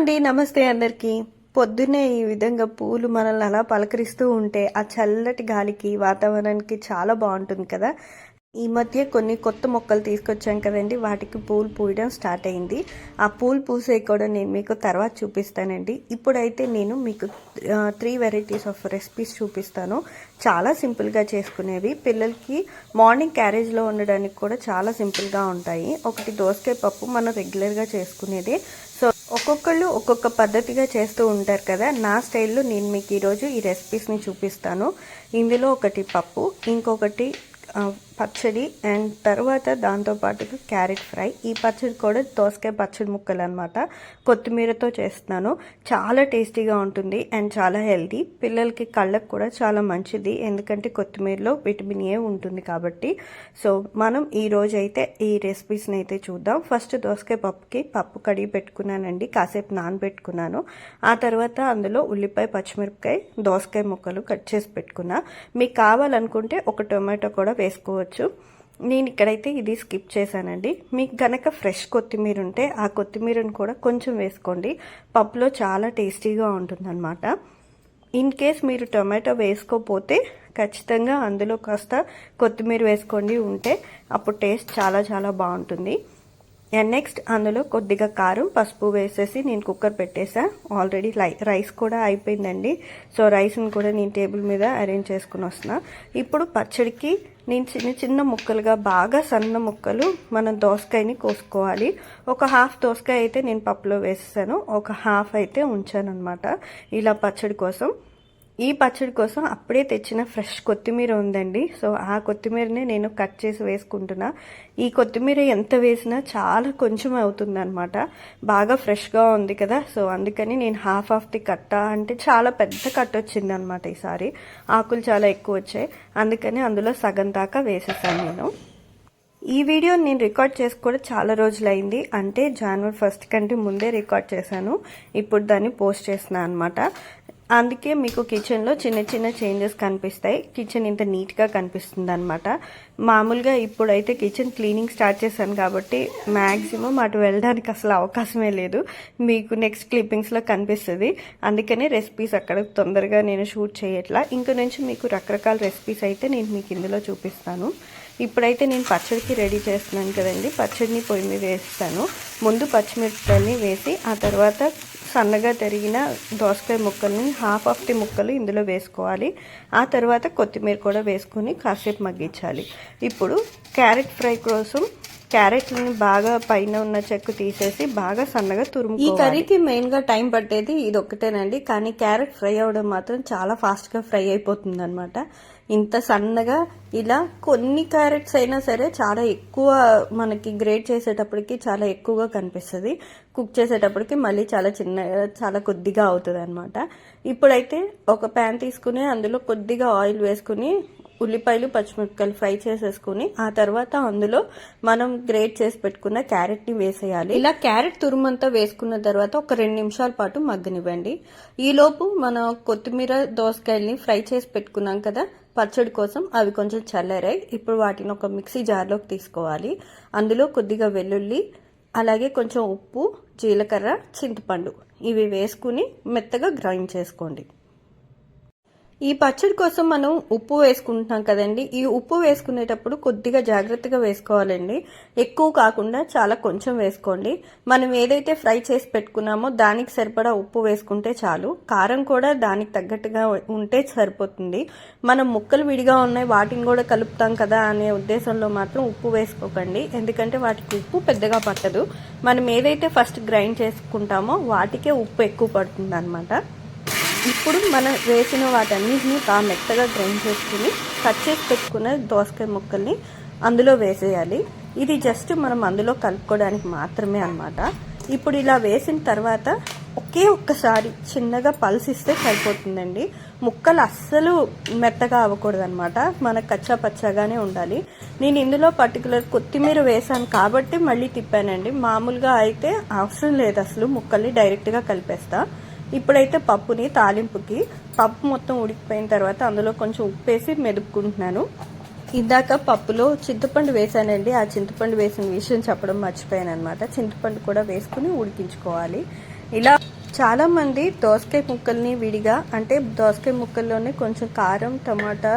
అండి నమస్తే అందరికీ. పొద్దున్నే ఈ విధంగా పూలు మనల్ని అలా పలకరిస్తూ ఉంటే ఆ చల్లటి గాలికి వాతావరణానికి చాలా బాగుంటుంది కదా. ఈ మధ్య కొన్ని కొత్త మొక్కలు తీసుకొచ్చాం కదండి వాటికి పూలు పూయడం స్టార్ట్ అయింది. ఆ పూలు పూసే కూడా నేను మీకు తర్వాత చూపిస్తానండి. ఇప్పుడైతే నేను మీకు త్రీ వెరైటీస్ ఆఫ్ రెసిపీస్ చూపిస్తాను. చాలా సింపుల్గా చేసుకునేవి. పిల్లలకి మార్నింగ్ క్యారేజ్లో ఉండడానికి కూడా చాలా సింపుల్గా ఉంటాయి. ఒకటి దోసకాయ పప్పు మనం రెగ్యులర్గా చేసుకునేది. సో ఒక్కొక్కళ్ళు ఒక్కొక్క పద్ధతిగా చేస్తూ ఉంటారు కదా. నా స్టైల్లో నేను మీకు ఈరోజు ఈ రెసిపీస్ని చూపిస్తాను. ఇందులో ఒకటి పప్పు ఇంకొకటి పచ్చడి అండ్ తర్వాత దాంతోపాటుగా క్యారెట్ ఫ్రై. ఈ పచ్చడి కూడా దోసకాయ పచ్చడి ముక్కలు అనమాట కొత్తిమీరతో చేస్తున్నాను. చాలా టేస్టీగా ఉంటుంది అండ్ చాలా హెల్తీ. పిల్లలకి కళ్ళకు కూడా చాలా మంచిది. ఎందుకంటే కొత్తిమీరలో విటమిన్ ఏ ఉంటుంది కాబట్టి. సో మనం ఈ రోజు అయితే ఈ రెసిపీస్ని అయితే చూద్దాం. ఫస్ట్ దోసకాయ పప్పుకి పప్పు కడిగి పెట్టుకున్నానండి. కాసేపు నానబెట్టుకున్నాను. ఆ తర్వాత అందులో ఉల్లిపాయ పచ్చిమిరపకాయ దోసకాయ ముక్కలు కట్ చేసి పెట్టుకున్నా. మీకు కావాలనుకుంటే ఒక టొమాటో కూడా వేసుకోవచ్చు. నేను ఇక్కడైతే ఇది స్కిప్ చేశానండి. మీకు గనక ఫ్రెష్ కొత్తిమీర ఉంటే ఆ కొత్తిమీరను కూడా కొంచెం వేసుకోండి. పప్పులో చాలా టేస్టీగా ఉంటుందన్నమాట. ఇన్ కేస్ మీరు టొమాటో వేసుకోపోతే ఖచ్చితంగా అందులో కాస్త కొత్తిమీర వేసుకోండి ఉంటే అప్పుడు టేస్ట్ చాలా చాలా బాగుంటుంది. అండ్ నెక్స్ట్ అందులో కొద్దిగా కారం పసుపు వేసేసి నేను కుక్కర్ పెట్టేసా. ఆల్రెడీ లై రైస్ కూడా అయిపోయిందండి. సో రైస్ని కూడా నేను టేబుల్ మీద అరేంజ్ చేసుకుని వస్తున్నా. ఇప్పుడు పచ్చడికి నేను చిన్న చిన్న ముక్కలుగా బాగా సన్న ముక్కలు మనం దోసకాయని కోసుకోవాలి. ఒక హాఫ్ దోసకాయ అయితే నేను పప్పులో వేసేసాను. ఒక హాఫ్ అయితే ఉంచాను అనమాట ఇలా పచ్చడి కోసం. ఈ పచ్చడి కోసం అప్పుడే తెచ్చిన ఫ్రెష్ కొత్తిమీర ఉందండి. సో ఆ కొత్తిమీరనే నేను కట్ చేసి వేసుకుంటున్నా. ఈ కొత్తిమీర ఎంత వేసినా చాలా కొంచెం అవుతుందన్నమాట. బాగా ఫ్రెష్గా ఉంది కదా. సో అందుకని నేను హాఫ్ ఆఫ్ ది కట్ట అంటే చాలా పెద్ద కట్ వచ్చింది అనమాట ఈసారి. ఆకులు చాలా ఎక్కువ వచ్చాయి. అందుకని అందులో సగం దాకా వేసేసాను నేను. ఈ వీడియో నేను రికార్డ్ చేసి కూడా చాలా రోజులైంది. అంటే జనవరి ఫస్ట్ కంటే ముందే రికార్డ్ చేశాను. ఇప్పుడు దాన్ని పోస్ట్ చేస్తున్నాను అనమాట అందుకే మీకు కిచెన్లో చిన్న చిన్న చేంజెస్ కనిపిస్తాయి. కిచెన్ ఇంత నీట్గా కనిపిస్తుంది అనమాట మామూలుగా ఇప్పుడైతే కిచెన్ క్లీనింగ్ స్టార్ట్ చేశాను కాబట్టి మ్యాక్సిమం అటు వెళ్ళడానికి అసలు అవకాశమే లేదు. మీకు నెక్స్ట్ క్లిప్పింగ్స్లో కనిపిస్తుంది. అందుకనే రెసిపీస్ అక్కడ తొందరగా నేను షూట్ చేయట్లా. ఇంక నుంచి మీకు రకరకాల రెసిపీస్ అయితే నేను మీకు ఇందులో చూపిస్తాను. ఇప్పుడైతే నేను పచ్చడికి రెడీ చేస్తున్నాను కదండి. పచ్చడిని పొయ్యి మీద వేస్తాను. ముందు పచ్చిమిరపకాయని వేసి ఆ తర్వాత సన్నగా తరిగిన దోసకాయ ముక్కల్ని హాఫ్ ఆఫ్ ది ముక్కలు ఇందులో వేసుకోవాలి. ఆ తర్వాత కొత్తిమీర కూడా వేసుకొని కాసేపు మగ్గించాలి. ఇప్పుడు క్యారెట్ ఫ్రై కోసం క్యారెట్లని బాగా పైన ఉన్న చెక్కు తీసేసి బాగా సన్నగా తురుము ఈ కర్రీకి మెయిన్గా టైం పట్టేది ఇది ఒక్కటేనండి కానీ క్యారెట్ ఫ్రై అవ్వడం మాత్రం చాలా ఫాస్ట్గా ఫ్రై అయిపోతుంది అనమాట ఇంత సన్నగా ఇలా కొన్ని క్యారెట్స్ అయినా సరే చాలా ఎక్కువ మనకి గ్రేట్ చేసేటప్పటికి చాలా ఎక్కువగా కనిపిస్తుంది. కుక్ చేసేటప్పటికి మళ్ళీ చాలా చిన్న చాలా కొద్దిగా అవుతుంది అనమాట ఇప్పుడైతే ఒక ప్యాన్ తీసుకుని అందులో కొద్దిగా ఆయిల్ వేసుకుని ఉల్లిపాయలు పచ్చిమిరపకాయలు ఫ్రై చేసేసుకుని ఆ తర్వాత అందులో మనం గ్రేట్ చేసి పెట్టుకున్న క్యారెట్ని వేసేయాలి. ఇలా క్యారెట్ తురుమంతా వేసుకున్న తర్వాత ఒక రెండు నిమిషాల పాటు మగ్గనివ్వండి. ఈలోపు మన కొత్తిమీర దోసకాయల్ని ఫ్రై చేసి పెట్టుకున్నాం కదా పచ్చడి కోసం అవి కొంచెం చల్లారాయి. ఇప్పుడు వాటిని ఒక మిక్సీ జార్లోకి తీసుకోవాలి. అందులో కొద్దిగా వెల్లుల్లి అలాగే కొంచెం ఉప్పు జీలకర్ర చింతపండు ఇవి వేసుకుని మెత్తగా గ్రైండ్ చేసుకోండి. ఈ పచ్చడి కోసం మనం ఉప్పు వేసుకుంటున్నాం కదండి. ఈ ఉప్పు వేసుకునేటప్పుడు కొద్దిగా జాగ్రత్తగా వేసుకోవాలండి. ఎక్కువ కాకుండా చాలా కొంచెం వేసుకోండి. మనం ఏదైతే ఫ్రై చేసి పెట్టుకున్నామో దానికి సరిపడా ఉప్పు వేసుకుంటే చాలు. కారం కూడా దానికి తగ్గట్టుగా ఉంటే సరిపోతుంది. మనం ముక్కలు విడిగా ఉన్నాయి వాటిని కూడా కలుపుతాం కదా అనే ఉద్దేశంలో మాత్రం ఉప్పు వేసుకోకండి. ఎందుకంటే వాటికి ఉప్పు పెద్దగా పట్టదు. మనం ఏదైతే ఫస్ట్ గ్రైండ్ చేసుకుంటామో వాటికే ఉప్పు ఎక్కువ పడుతుంది అనమాట ఇప్పుడు మనం వేసిన వాటన్నిటిని బాగా మెత్తగా గ్రైండ్ చేసుకుని కట్ చేసి పెట్టుకున్న దోసకాయ ముక్కల్ని అందులో వేసేయాలి. ఇది జస్ట్ మనం అందులో కలుపుకోవడానికి మాత్రమే అనమాట ఇప్పుడు ఇలా వేసిన తర్వాత ఒకే ఒక్కసారి చిన్నగా పల్సిస్తే సరిపోతుందండి. ముక్కలు అస్సలు మెత్తగా అవ్వకూడదు అనమాట మనకు కచ్చా పచ్చాగానే ఉండాలి. నేను ఇందులో పర్టికులర్ కొత్తిమీర వేసాను కాబట్టి మళ్ళీ తిప్పానండి. మామూలుగా అయితే అవసరం లేదు అసలు ముక్కల్ని డైరెక్ట్గా కలిపేస్తా. ఇప్పుడైతే పప్పుని తాలింపుకి. పప్పు మొత్తం ఉడికిపోయిన తర్వాత అందులో కొంచెం ఉప్పు వేసి మెదుపుకుంటున్నాను. ఇందాక పప్పులో చింతపండు వేసానండి. ఆ చింతపండు వేసిన విషయం చెప్పడం మర్చిపోయాను అనమాట చింతపండు కూడా వేసుకుని ఉడికించుకోవాలి. ఇలా చాలామంది దోసకాయ ముక్కల్ని విడిగా అంటే దోసకాయ ముక్కల్లోనే కొంచెం కారం టమాటా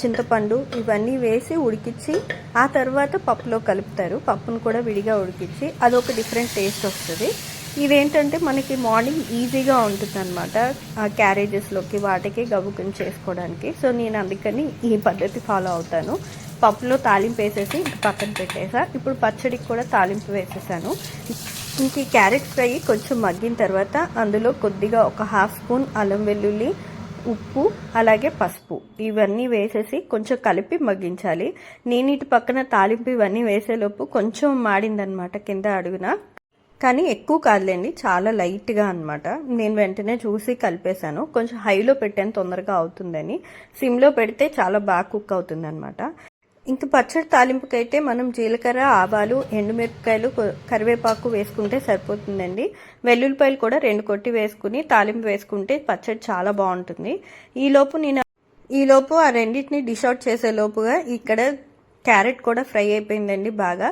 చింతపండు ఇవన్నీ వేసి ఉడికించి ఆ తర్వాత పప్పులో కలుపుతారు. పప్పును కూడా విడిగా ఉడికించి అదొక డిఫరెంట్ టేస్ట్ వస్తుంది. ఇదేంటంటే మనకి మార్నింగ్ ఈజీగా ఉంటుంది అనమాట క్యారేజెస్లోకి వాటికి గబుకుని చేసుకోవడానికి. సో నేను అందుకని ఈ పద్ధతి ఫాలో అవుతాను. పప్పులో తాలింపు వేసేసి పక్కన పెట్టేసా. ఇప్పుడు పచ్చడికి కూడా తాలింపు వేసేసాను. ఇంక ఈ క్యారెట్ ఫ్రై కొంచెం మగ్గిన తర్వాత అందులో కొద్దిగా ఒక హాఫ్ స్పూన్ అల్లం వెల్లుల్లి ఉప్పు అలాగే పసుపు. ఇవన్నీ వేసేసి కొంచెం కలిపి మగ్గించాలి. నేను ఇటు పక్కన తాలింపు ఇవన్నీ వేసేలోపు కొంచెం మాడిందనమాట కింద అడుగున. కానీ ఎక్కువ కాదులేండి చాలా లైట్గా అనమాట నేను వెంటనే చూసి కలిపేశాను. కొంచెం హైలో పెట్టాను తొందరగా అవుతుందని. సిమ్లో పెడితే చాలా బాగా కుక్ అవుతుంది అనమాట ఇంక పచ్చడి తాలింపుకైతే మనం జీలకర్ర ఆవాలు ఎండుమిరపకాయలు కరివేపాకు వేసుకుంటే సరిపోతుందండి. వెల్లుల్లిపాయలు కూడా రెండు కొట్టి వేసుకుని తాలింపు వేసుకుంటే పచ్చడి చాలా బాగుంటుంది. ఈలోపు నేను ఈలోపు ఆ రెండింటిని డిష్ అవుట్ చేసే లోపుగా ఇక్కడ క్యారెట్ కూడా ఫ్రై అయిపోయిందండి బాగా.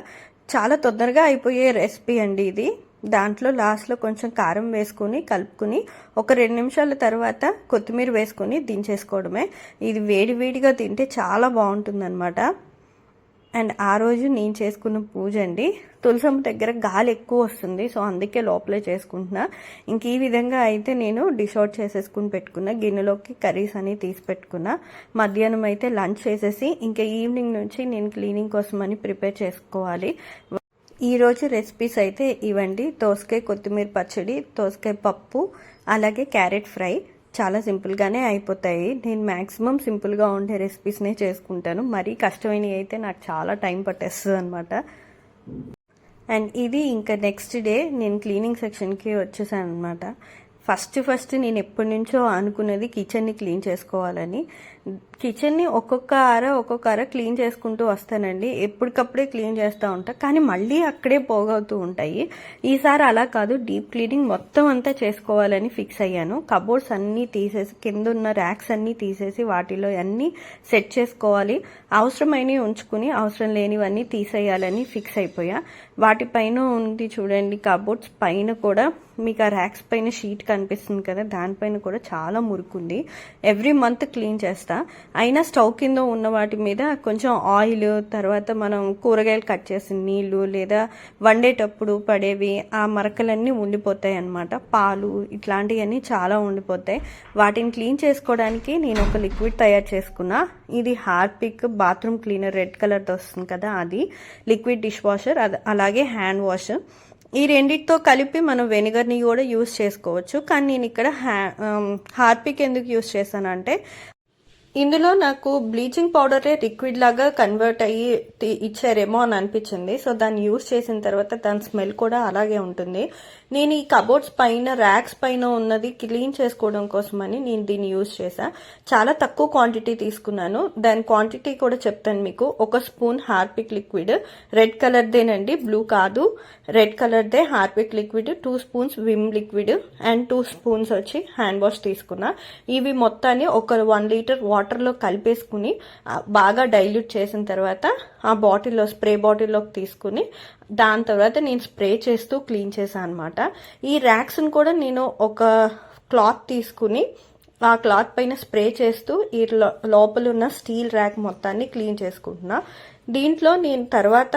చాలా తొందరగా అయిపోయే రెసిపీ అండి ఇది. దాంట్లో లాస్ట్లో కొంచెం కారం వేసుకుని కలుపుకుని ఒక రెండు నిమిషాల తర్వాత కొత్తిమీర వేసుకుని దించేసుకోవడమే. ఇది వేడి వేడిగా తింటే చాలా బాగుంటుందన్నమాట. అండ్ ఆ రోజు నేను చేసుకున్న పూజ అండి తులసమ్మ దగ్గర గాలి ఎక్కువ వస్తుంది సో అందుకే లోపలే చేసుకుంటున్నా. ఇంక ఈ విధంగా అయితే నేను డిష్ అవుట్ చేసేసుకుని పెట్టుకున్నా గిన్నెలోకి కర్రీస్ అని తీసి పెట్టుకున్నా. మధ్యాహ్నం అయితే లంచ్ చేసేసి ఇంకా ఈవినింగ్ నుంచి నేను క్లీనింగ్ కోసం అని ప్రిపేర్ చేసుకోవాలి. ఈ రోజు రెసిపీస్ అయితే ఇవ్వండి దోసకాయ కొత్తిమీర పచ్చడి దోసకాయ పప్పు అలాగే క్యారెట్ ఫ్రై. చాలా సింపుల్గానే అయిపోతాయి. నేను మ్యాక్సిమం సింపుల్గా ఉండే రెసిపీస్నే చేసుకుంటాను. మరీ కష్టమైనవి అయితే నాకు చాలా టైం పట్టేస్తుంది అనమాట అండ్ ఇది ఇంకా నెక్స్ట్ డే నేను క్లీనింగ్ సెక్షన్కి వచ్చేసాను అనమాట ఫస్ట్ ఫస్ట్ నేను ఎప్పటి నుంచో అనుకున్నది కిచెన్ని క్లీన్ చేసుకోవాలని. కిచెన్ని ఒక్కొక్క అర ఒక్కొక్క అర క్లీన్ చేసుకుంటూ వస్తానండి. ఎప్పటికప్పుడే క్లీన్ చేస్తూ ఉంటా. కానీ మళ్ళీ అక్కడే పోగవుతూ ఉంటాయి. ఈసారి అలా కాదు. డీప్ క్లీనింగ్ మొత్తం అంతా చేసుకోవాలని ఫిక్స్ అయ్యాను. కబోర్డ్స్ అన్నీ తీసేసి కింద ఉన్న ర్యాక్స్ అన్నీ తీసేసి వాటిలో అన్నీ సెట్ చేసుకోవాలి. అవసరమైనవి ఉంచుకుని అవసరం లేనివన్నీ తీసేయాలని ఫిక్స్ అయిపోయా. వాటిపైన ఉంది చూడండి కబోర్డ్స్ పైన కూడా మీకు ఆ ర్యాక్స్ పైన షీట్ కనిపిస్తుంది కదా. దానిపైన కూడా చాలా మురుకుంది. ఎవ్రీ మంత్ క్లీన్ చేస్తా. అయినా స్టవ్ కింద ఉన్న వాటి మీద కొంచెం ఆయిల్ తర్వాత మనం కూరగాయలు కట్ చేసిన నీళ్ళు లేదా వండేటప్పుడు పడేవి ఆ మరకలన్నీ ఉండిపోతాయి అన్నమాట. పాలు ఇట్లాంటివన్నీ చాలా ఉండిపోతాయి. వాటిని క్లీన్ చేసుకోవడానికి నేను ఒక లిక్విడ్ తయారు చేసుకున్నా. ఇది హార్పిక్ బాత్రూమ్ క్లీనర్ రెడ్ కలర్తో వస్తుంది కదా అది. లిక్విడ్ డిష్ వాషర్ అది అలాగే హ్యాండ్ వాష్ ఈ రెండింటితో కలిపి మనం వెనిగర్ని కూడా యూస్ చేసుకోవచ్చు. కానీ నేను ఇక్కడ హ్యా హార్పిక్ ఎందుకు యూస్ చేశానంటే ఇందులో నాకు బ్లీచింగ్ పౌడరే లిక్విడ్ లాగా కన్వర్ట్ అయ్యి ఇచ్చారేమో అని అనిపించింది. సో దాన్ని యూస్ చేసిన తర్వాత దాని స్మెల్ కూడా అలాగే ఉంటుంది. నేను ఈ కబోర్డ్స్ పైన ర్యాక్స్ పైన ఉన్నది క్లీన్ చేసుకోవడం కోసమని నేను దీన్ని యూస్ చేశా. చాలా తక్కువ క్వాంటిటీ తీసుకున్నాను. దాని క్వాంటిటీ కూడా చెప్తాను మీకు. ఒక స్పూన్ హార్పిక్ లిక్విడ్ రెడ్ కలర్దేనండి బ్లూ కాదు. Red కలర్దే Harpic liquid two spoons Vim liquid and two spoons వచ్చి హ్యాండ్ వాష్ తీసుకున్నా. ఇవి మొత్తాన్ని ఒక వన్ లీటర్ వాటర్లో కలిపేసుకుని బాగా డైల్యూట్ చేసిన తర్వాత ఆ బాటిల్లో స్ప్రే బాటిల్లోకి తీసుకుని దాని తర్వాత నేను స్ప్రే చేస్తూ క్లీన్ చేశాను అనమాట ఈ ర్యాక్స్ని కూడా నేను ఒక క్లాత్ తీసుకుని ఆ క్లాత్ పైన స్ప్రే చేస్తూ ఈ లో- లోపల ఉన్న స్టీల్ ర్యాక్ మొత్తాన్ని క్లీన్ చేసుకుంటున్నా. దీంట్లో నేను తర్వాత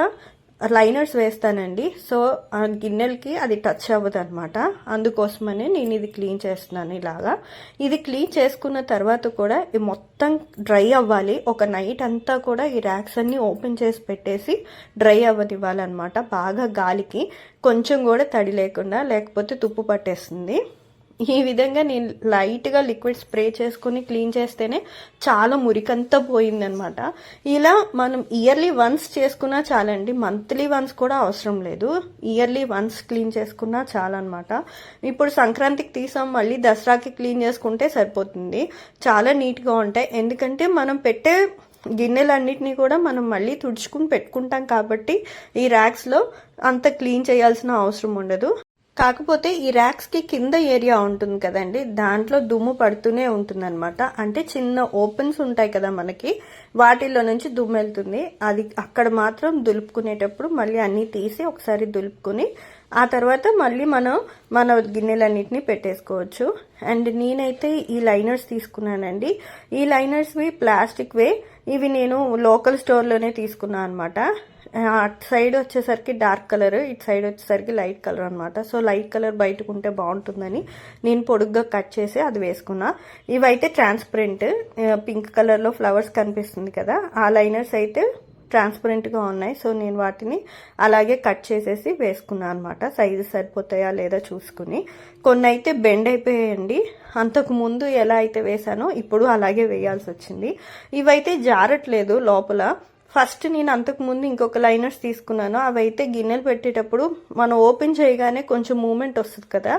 లైనర్స్ వేస్తానండి. సో ఆ గిన్నెలకి అది టచ్ అవ్వదు అనమాట అందుకోసమనే నేను ఇది క్లీన్ చేస్తున్నాను ఇలాగా. ఇది క్లీన్ చేసుకున్న తర్వాత కూడా ఇది మొత్తం డ్రై అవ్వాలి. ఒక నైట్ అంతా కూడా ఈ ర్యాక్స్ అన్ని ఓపెన్ చేసి పెట్టేసి డ్రై అవ్వనివ్వాలన్నమాట బాగా గాలికి. కొంచెం కూడా తడి లేకుండా లేకపోతే తుప్పు పట్టేస్తుంది. ఈ విధంగా నేను లైట్గా లిక్విడ్ స్ప్రే చేసుకుని క్లీన్ చేస్తేనే చాలా మురికంతా పోయిందనమాట ఇలా మనం ఇయర్లీ వన్స్ చేసుకున్నా చాలండి మంత్లీ వన్స్ కూడా అవసరం లేదు. ఇయర్లీ వన్స్ క్లీన్ చేసుకున్నా చాలన్నమాట. ఇప్పుడు సంక్రాంతికి తీసాం మళ్ళీ దసరాకి క్లీన్ చేసుకుంటే సరిపోతుంది. చాలా నీట్గా ఉంటాయి. ఎందుకంటే మనం పెట్టే గిన్నెలన్నిటినీ కూడా మనం మళ్ళీ తుడుచుకుని పెట్టుకుంటాం కాబట్టి ఈ ర్యాక్స్లో అంత క్లీన్ చేయాల్సిన అవసరం ఉండదు. కాకపోతే ఈ ర్యాక్స్కి కింద ఏరియా ఉంటుంది కదండి. దాంట్లో దుమ్ము పడుతూనే ఉంటుంది అనమాట అంటే చిన్న ఓపెన్స్ ఉంటాయి కదా మనకి. వాటిల్లో నుంచి దుమ్ము వెళ్తుంది. అది అక్కడ మాత్రం దులుపుకునేటప్పుడు మళ్ళీ అన్నీ తీసి ఒకసారి దులుపుకుని ఆ తర్వాత మళ్ళీ మనం మన గిన్నెలన్నిటిని పెట్టేసుకోవచ్చు. అండ్ నేనైతే ఈ లైనర్స్ తీసుకున్నానండి. ఈ లైనర్స్వి ప్లాస్టిక్ వే. ఇవి నేను లోకల్ స్టోర్లోనే తీసుకున్నాను అనమాట అటు సైడ్ వచ్చేసరికి డార్క్ కలర్ ఇటు సైడ్ వచ్చేసరికి లైట్ కలర్ అనమాట సో లైట్ కలర్ బయటకు ఉంటే బాగుంటుందని నేను పొడుగ్గా కట్ చేసి అది వేసుకున్నా. ఇవైతే ట్రాన్స్పరెంట్ పింక్ కలర్లో ఫ్లవర్స్ కనిపిస్తుంది కదా ఆ లైనర్స్ అయితే ట్రాన్స్పరెంట్గా ఉన్నాయి. సో నేను వాటిని అలాగే కట్ చేసేసి వేసుకున్నాను అనమాట సైజు సరిపోతాయా లేదా చూసుకుని. కొన్ని అయితే బెండ్ అయిపోయాయండి. అంతకు ముందు ఎలా అయితే వేసానో ఇప్పుడు అలాగే వేయాల్సి వచ్చింది ఇవైతే జారట్లేదు లోపల. ఫస్ట్ నేను అంతకు ముందు ఇంకొక లైనర్స్ తీసుకున్నాను. అవి అయితే గిన్నెలు పెట్టేటప్పుడు మనం ఓపెన్ చేయగానే కొంచెం మూమెంట్ వస్తుంది కదా.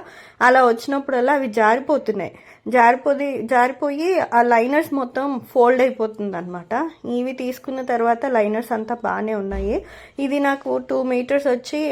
అలా వచ్చినప్పుడల్లా అవి జారిపోతున్నాయి. జారిపోయి జారిపోయి ఆ లైనర్స్ మొత్తం ఫోల్డ్ అయిపోతుంది అనమాట ఇవి తీసుకున్న తర్వాత లైనర్స్ అంతా బాగానే ఉన్నాయి. ఇది నాకు టూ మీటర్స్ వచ్చి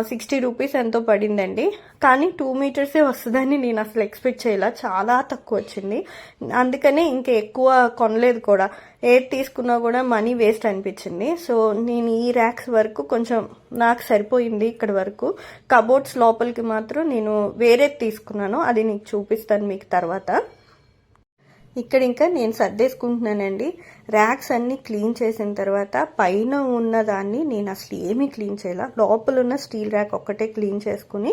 సిక్స్టీ రూపీస్ ఎంతో పడిందండి. కానీ టూ మీటర్సే వస్తుందని నేను అసలు ఎక్స్పెక్ట్ చేయలే. చాలా తక్కువ వచ్చింది. అందుకనే ఇంకా ఎక్కువ కొనలేదు కూడా. ఏది తీసుకున్నా కూడా మనీ వేస్ట్ అనిపించింది. సో నేను ఈ ర్యాక్స్ వరకు కొంచెం నాకు సరిపోయింది ఇక్కడ వరకు. కబోర్డ్స్ లోపలికి మాత్రం నేను వేరేది తీసుకున్నాను. అది నీకు చూపిస్తాను మీకు తర్వాత. ఇక్కడ ఇంకా నేను సర్దేసుకుంటున్నానండి. ర్యాక్స్ అన్నీ క్లీన్ చేసిన తర్వాత పైన ఉన్నదాన్ని నేను అసలు ఏమీ క్లీన్ చేయాల. లోపల ఉన్న స్టీల్ ర్యాక్ ఒక్కటే క్లీన్ చేసుకుని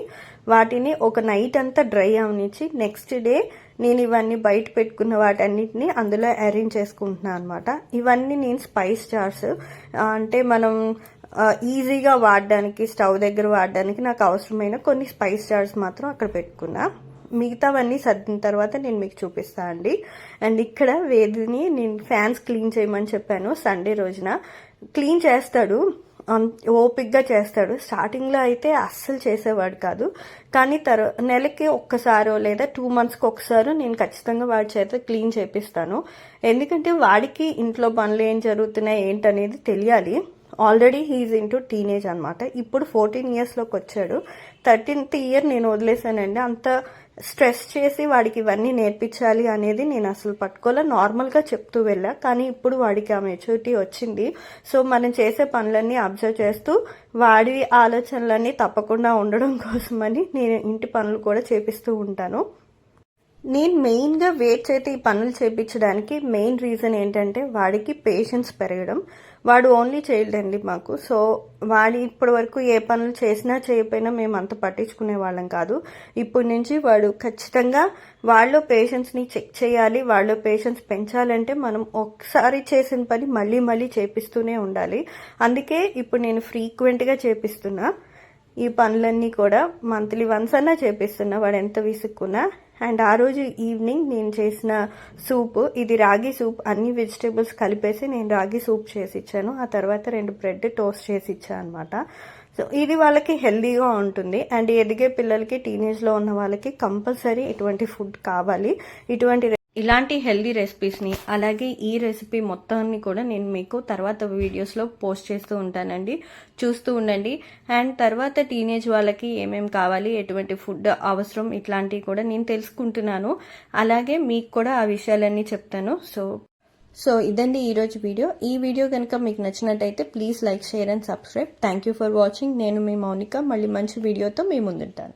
వాటిని ఒక నైట్ అంతా డ్రై అవనిచ్చి నెక్స్ట్ డే నేను ఇవన్నీ బయట పెట్టుకున్న వాటన్నిటిని అందులో అరేంజ్ చేసుకుంటున్నాను అనమాట ఇవన్నీ నేను స్పైస్ జార్స్ అంటే మనం ఈజీగా వాడడానికి స్టవ్ దగ్గర వాడడానికి నాకు అవసరమైన కొన్ని స్పైస్ జార్స్ మాత్రం అక్కడ పెట్టుకున్నా. మిగతావన్నీ సర్దిన తర్వాత నేను మీకు చూపిస్తాను అండి. అండ్ ఇక్కడ వేదిని నేను ఫ్యాన్స్ క్లీన్ చేయమని చెప్పాను సండే రోజున. క్లీన్ చేస్తాడు. ఓపిక్గా చేస్తాడు. స్టార్టింగ్లో అయితే అస్సలు చేసేవాడు కాదు. కానీ తర్ నెలకి ఒక్కసారో లేదా టూ మంత్స్కి ఒకసారి నేను ఖచ్చితంగా వాడి చేత క్లీన్ చేపిస్తాను. ఎందుకంటే వాడికి ఇంట్లో పనులు ఏం జరుగుతున్నాయి ఏంటనేది తెలియాలి. ఆల్రెడీ హీఈస్ ఇంటూ టీనేజ్ అనమాట ఇప్పుడు ఫోర్టీన్ ఇయర్స్లోకి వచ్చాడు. థర్టీన్త్ ఇయర్ నేను వదిలేసానండి అంత స్ట్రెస్ చేసి వాడికి ఇవన్నీ నేర్పించాలి అనేది నేను అసలు పట్టుకోలే. నార్మల్గా చెప్తూ వెళ్ళా. కానీ ఇప్పుడు వాడికి ఆ మెచ్యూరిటీ వచ్చింది. సో మనం చేసే పనులన్నీ అబ్జర్వ్ చేస్తూ వాడి ఆలోచనలన్నీ తప్పకుండా ఉండడం కోసమని నేను ఇంటి పనులు కూడా చేపిస్తూ ఉంటాను. నేను మెయిన్గా వెయిట్ చేతి ఈ పనులు చేయించడానికి మెయిన్ రీజన్ ఏంటంటే వాడికి పేషెన్స్ పెరగడం. వాడు ఓన్లీ చైల్డ్ అండి మాకు. సో వాడి ఇప్పటి వరకు ఏ పనులు చేసినా చేయకపోయినా మేము అంత పట్టించుకునే వాళ్ళం కాదు. ఇప్పటి నుంచి వాడు ఖచ్చితంగా వాళ్ళు పేషెన్స్ని చెక్ చేయాలి వాళ్ళు పేషెన్స్ పెంచాలంటే మనం ఒకసారి చేసిన పని మళ్ళీ మళ్ళీ చేపిస్తూనే ఉండాలి. అందుకే ఇప్పుడు నేను ఫ్రీక్వెంట్గా చేపిస్తున్నా. ఈ పనులన్నీ కూడా మంత్లీ వన్స్ అన్నా చేపిస్తున్నా వాడు ఎంత విసుక్కున్నా. అండ్ ఆ రోజు ఈవినింగ్ నేను చేసిన సూప్ ఇది రాగి సూప్ అన్ని వెజిటేబుల్స్ కలిపేసి నేను రాగి సూప్ చేసి ఇచ్చాను. ఆ తర్వాత రెండు బ్రెడ్ టోస్ట్ చేసి ఇచ్చాను అనమాట సో ఇది వాళ్ళకి హెల్దీగా ఉంటుంది. అండ్ ఎదిగే పిల్లలకి టీనేజ్లో ఉన్న వాళ్ళకి కంపల్సరీ ఇటువంటి ఫుడ్ కావాలి. ఇటువంటి ఇలాంటి హెల్దీ రెసిపీస్ని అలాగే ఈ రెసిపీ మొత్తాన్ని కూడా నేను మీకు తర్వాత వీడియోస్లో పోస్ట్ చేస్తూ ఉంటానండి. చూస్తూ ఉండండి. అండ్ తర్వాత టీనేజ్ వాళ్ళకి ఏమేమి కావాలి ఎటువంటి ఫుడ్ అవసరం ఇట్లాంటివి కూడా నేను తెలుసుకుంటున్నాను. అలాగే మీకు కూడా ఆ విషయాలన్నీ చెప్తాను. సో సో ఇదండి ఈరోజు వీడియో. ఈ వీడియో కనుక మీకు నచ్చినట్టయితే please like share and subscribe. Thank you for watching నేను మీ మౌనిక. మళ్ళీ మంచి వీడియోతో మీ ముందుంటాను.